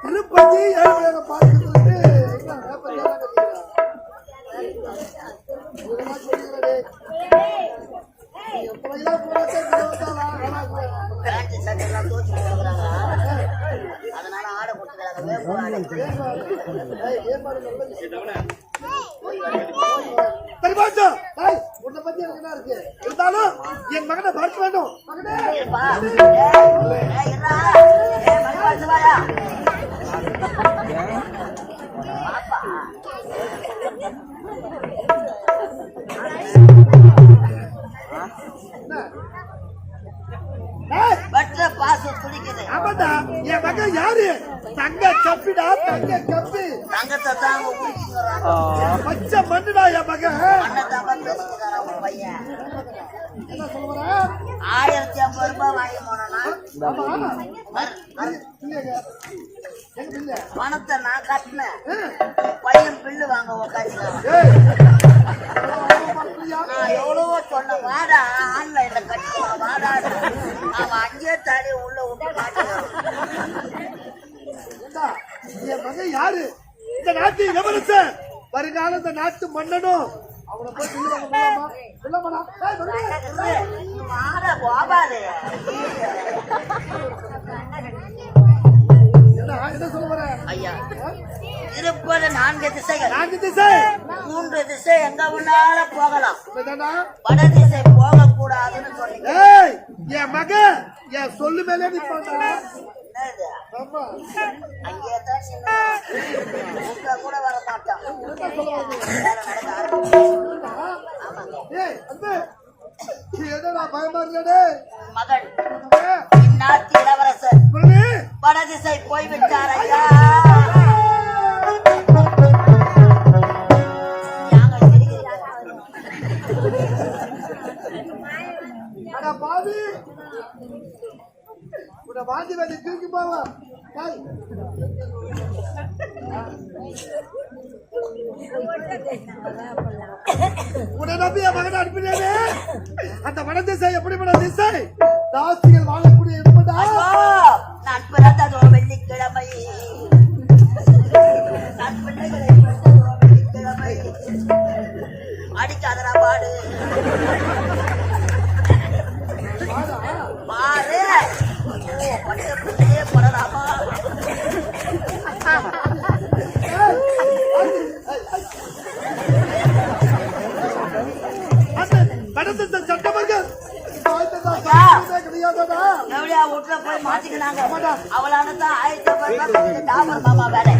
திருப்பதி ஏழுமலையான பார்க்கறதுக்கு என்ன போராட்டம் உன்னை பத்தி எனக்கு என்ன இருக்கு? இருந்தாலும் என் மகனை பார்க்க வேண்டும் மகனே! பணத்தை நான் கட்டினேன். பையன் பில்லு வாங்க? நான் எவ்வளவோ சொன்னேன் வாடா ஆன்லைன்ல கட்டிக்கலாம் வாடா அவன் அங்கேயே தாடி உள்ள விட்டு மகன் யாரு? இந்த நாட்டு இளவரசன் வருங்கால இந்த நாட்டு மன்னனும். அவனை போய் சொல்லி வாங்க போலாமா? வாடா கோபாலு ஐயா திருப்பதி நான்கு திசைகள். நான்கு திசை. மூன்று திசை எங்க வேணாலும் போகலாம்? வட திசை போக கூடாதுன்னு சொன்னீங்க என் மகன் என் சொல்லு மேலே உங்க கூட வர மாட்டான். என்னடா பயமா இருக்கடே மகன் இந்நாட்டு இளவரசர்? வடதிசை போய்விட்டார் ஐயா பாவி! உன்னை வாந்தி வேண்டி தூக்கி போவா. உன்னை நம்பி என் மகனை அனுப்பினேனே. அந்த வட திசை எப்படிப்பட்ட திசை? தாசிகள் வாழக்கூடிய ஐயோ, நான் பிறந்ததோ வெள்ளிக்கிழமை நான் பிள்ளைகளை பிறந்ததோ வெள்ளிக்கிழமை அடிக்காதடா பாடு? பாரு ஐயோ, கிடையாதடா எப்படியா வீட்டுல போய் மாட்டிக்கினாங்க. அவளால தான் ஆயிரத்தி ஐம்பது டாபர் மாமா வேலை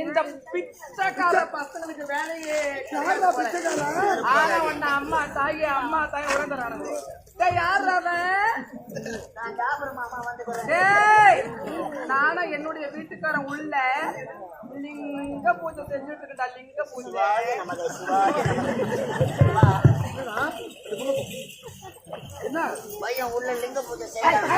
இந்த பிச்சைக்கார பசங்களுக்கு வேலையே யாரா பிச்சைக்காரன் ஆனா ஒண்ணு அம்மா தாயி அம்மா தாய் உறந்துறானுங்க டேய் யார் வந்து நானும் என்னுடைய வீட்டுக்காரன் உள்ள. லிங்க பூஜை செஞ்சுட்டு இருக்கா லிங்க பூஜை என்ன பையன் உள்ள லிங்க பூஜை செய்யறான்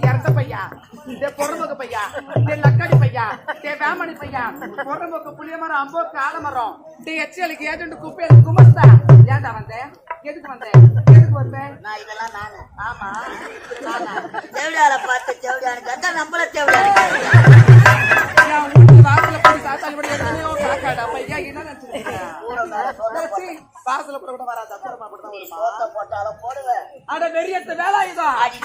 இறந்த பையா? டேய் பொறம்போக்கு பையா? டேய் லக்காடி பையா? டேய் வேமணி பையா? பொறம்போக்கு புளிய மரம் அம்போக்கு ஆலமரம் டேய் எச்சியலுக்கு ஏஜென்ட் குப்பை குமஸ்தா? ஏன்டா வந்த எதுக்கு வந்த எதுக்கு வந்த நான் இதெல்லாம் நானு. ஆமா. நானா தேவடியால பார்த்து தேவடியானு கேட்டா நம்மள நான் ஊட்டி வாசல போய் சாத்தாளி விட பையா என்ன வாசல கூட வராதா. கூட தான் வருமா? போடுவேன் அட வெறியத்த அடி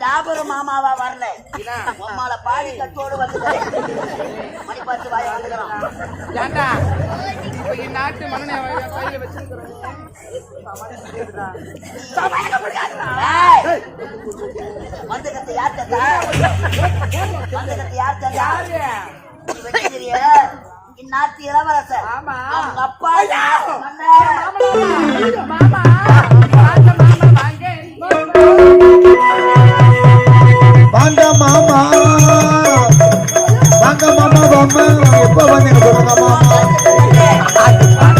டாபர் மாமாவா வரல? உம்மால பாடி கட்டோடு வந்து மணி பார்த்து வாய ஏண்டா? என் நாட்டு மண்ணை கையில வச்சிருக்கிறேன் ஏய், இந்நாட்டு இளவரசர் அப்பா மாமா வாங்க மாமா. வாங்க மாமா மாமா பொம்மை. எப்ப வந்தீங்க மாமா? நான்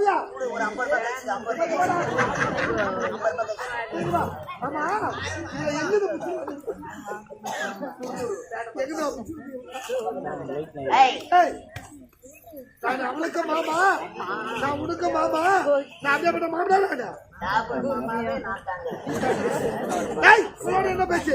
கழிச்சு. இங்க வா. ஆமா, நான் அவளுக்கு மாமா. நான் உனக்கு மாமா. நான் அப்படியே பண்ண உன்னோட என்ன பேச்சு?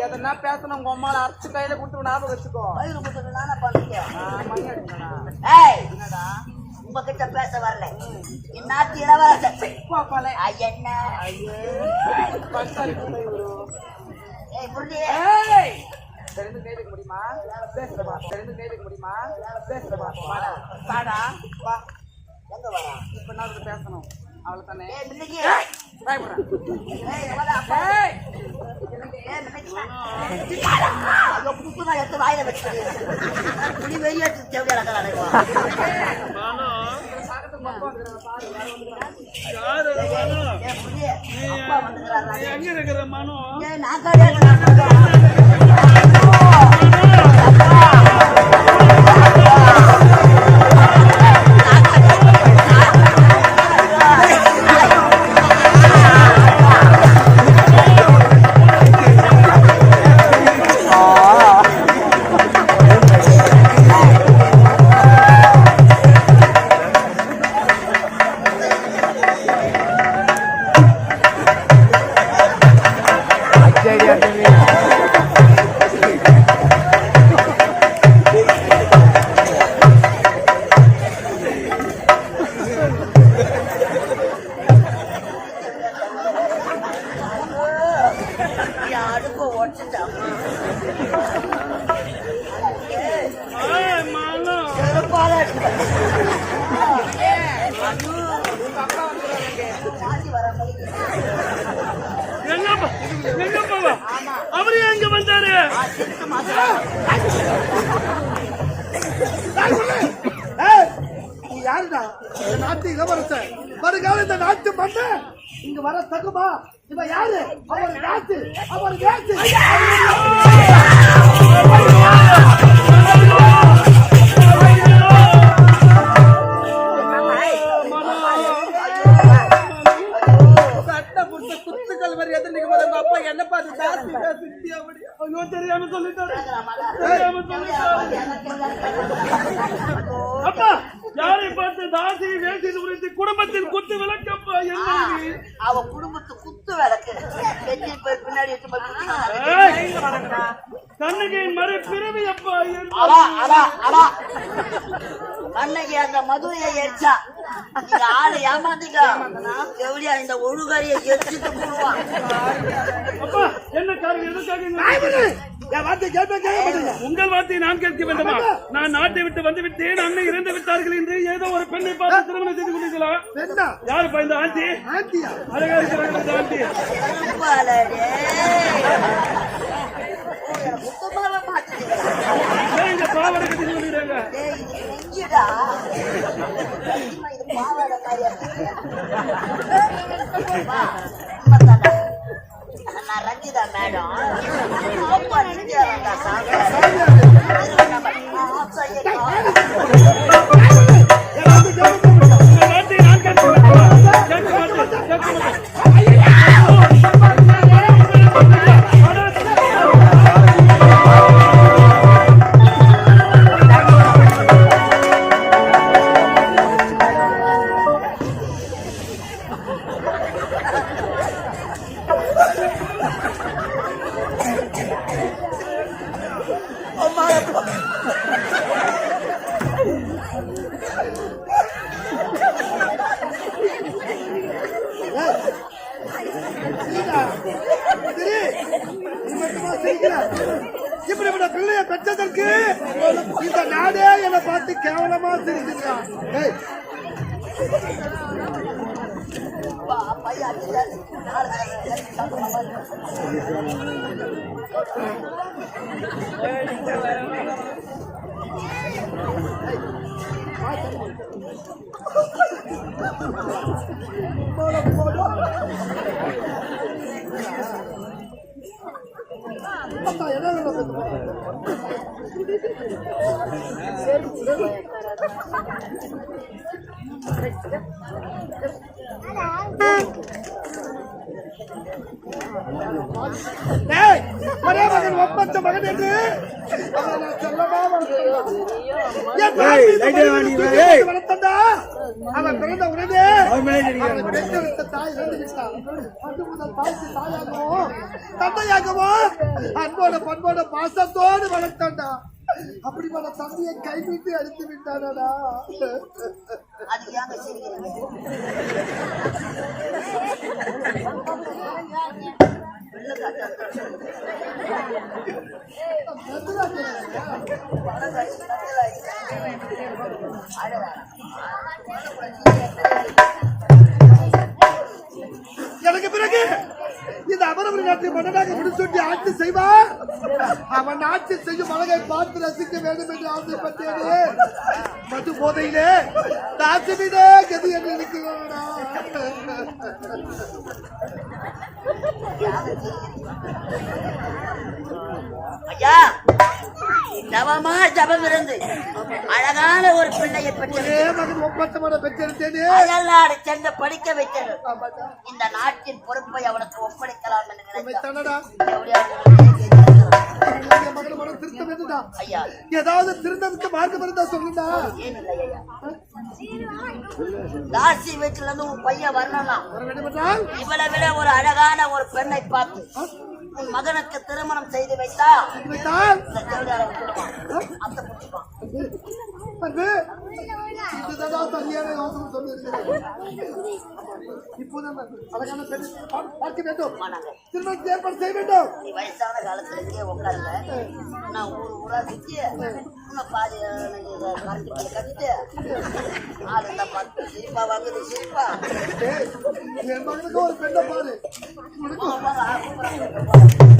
எதனா பேசணும் உங்க அம்மால அரைச்சு கையில கொடுத்து ஞாபகம் வச்சுக்கோ அடிக்கணும்டா. ஏய் உங்ககிட்ட பேச வரல இந்நாட்டு. ஆ, என்ன இவரு. ஏய் ஏய், தெரிந்து கை வைக்க முடியுமா? பேசுறமா? தெரிந்து கை வைக்க முடியுமா? பேசுறமா? வாடா. வாடா. வா. எங்க வரா இப்ப நான் அவர்கிட்ட பேசணும். அவளை தானே எவடா அப்பா? ஏய். ஏய் மின்னகி என்னப்பா? அவரு எங்க வந்தாரு யாருடா நாட்டு இளவரசர் வருகால இந்த நாட்டு மண்ண இங்க வர தகுமா இவன் யாரு? அவர் நாட்டு அவர் நாட்டு கண்ணகி அந்த மதுரையை எரிச்சா. நீங்க ஆளு ஏமாந்தீங்க எவ்வளியா இந்த ஒழுகறியை எரிச்சுட்டு போடுவான் என்ன எதுக்காக வார்த்தை உங்கள் வார்த்தையை நான் கேட்க வேண்டுமா? நான் நாட்டை விட்டு வந்து விட்டேன் அண்ணன் இறந்து விட்டார்கள் என்று ஏதோ ஒரு பெண்ணை பார்த்து திருமணம் செய்து கொண்டீர்களா? யாருப்பா இந்த ஆண்டி? ஆண்டியா? அழகா இருக்கிறாங்க இந்த ஆண்டி. சுத்தமாவே மாட்டுது. பாவாடை கட்டி சொல்லிடுறாங்க பாவாடை நான் ரஞ்சிதா மேடம் அப்பா, என்ன வேணும் டேய், ஒரே மகன் ஒப்பந்த மகன் என்று அவனை அவன் பிறந்த உடனே அவன் மேலே தாய் இறந்து விட்டாள். அன்று முதல் தாய்க்கு தாயாகவும் தந்தையாகவும் அன்போட பண்போட பாசத்தோடு வளர்த்தான்டா. அப்படிப்பட்ட தந்தையை கைவிட்டு அடித்து விட்டானடா. அது ஆட்சி செய்வார் அவன் ஆட்சி செய்யும் அழகை பார்த்து ரசிக்க வேண்டும் என்று ஆசைப்பட்டேனே. மது போதையிலே தாசிமிடே கதி என்று இருக்கிறானா? ஐயா தவமா ஜபம் இருந்து அழகான ஒரு பிள்ளையை பெற்று ஒரே மகன் ஒப்பந்தமான பெற்றிருந்தேனே அயல்நாடு சென்று படிக்க வைத்தது. இந்த நாட்டின் பொறுப்பை அவனுக்கு ஒப்படைக்கலாம் ஏதாவது திருந்ததுக்கு மார்க்கம் இருந்தா சொல்லுடா. தாசி வீட்டுல இருந்து உன் பையன் வரணும்னா வர வேண்டும் என்றால் இவளை விட ஒரு அழகான ஒரு பெண்ணை பார்த்து உன் மகனுக்கு திருமணம் செய்து வைத்தா உண்மைதான் அன்பு இதுதான் சரியான யோசனை சொல்லியிருக்கிறேன் இப்போதான் அழகான பெண் பார்க்க வேண்டும். திருமணத்தை ஏற்பாடு செய்ய வேண்டும். நீ வயசான காலத்துல இங்கே உட்காருல நான் ஊர் ஊரா சுத்தி இன்னும் பாதி கரண்டி பிள்ளை கட்டிட்டு ஆளுலாம் பார்த்து சிரிப்பா வாங்குது சிரிப்பா. ஏய், என் மகனுக்கு ஒரு பெண்ணை பாரு. உனக்கு ஆமா, ஆ, கூப்பிடுறாங்க.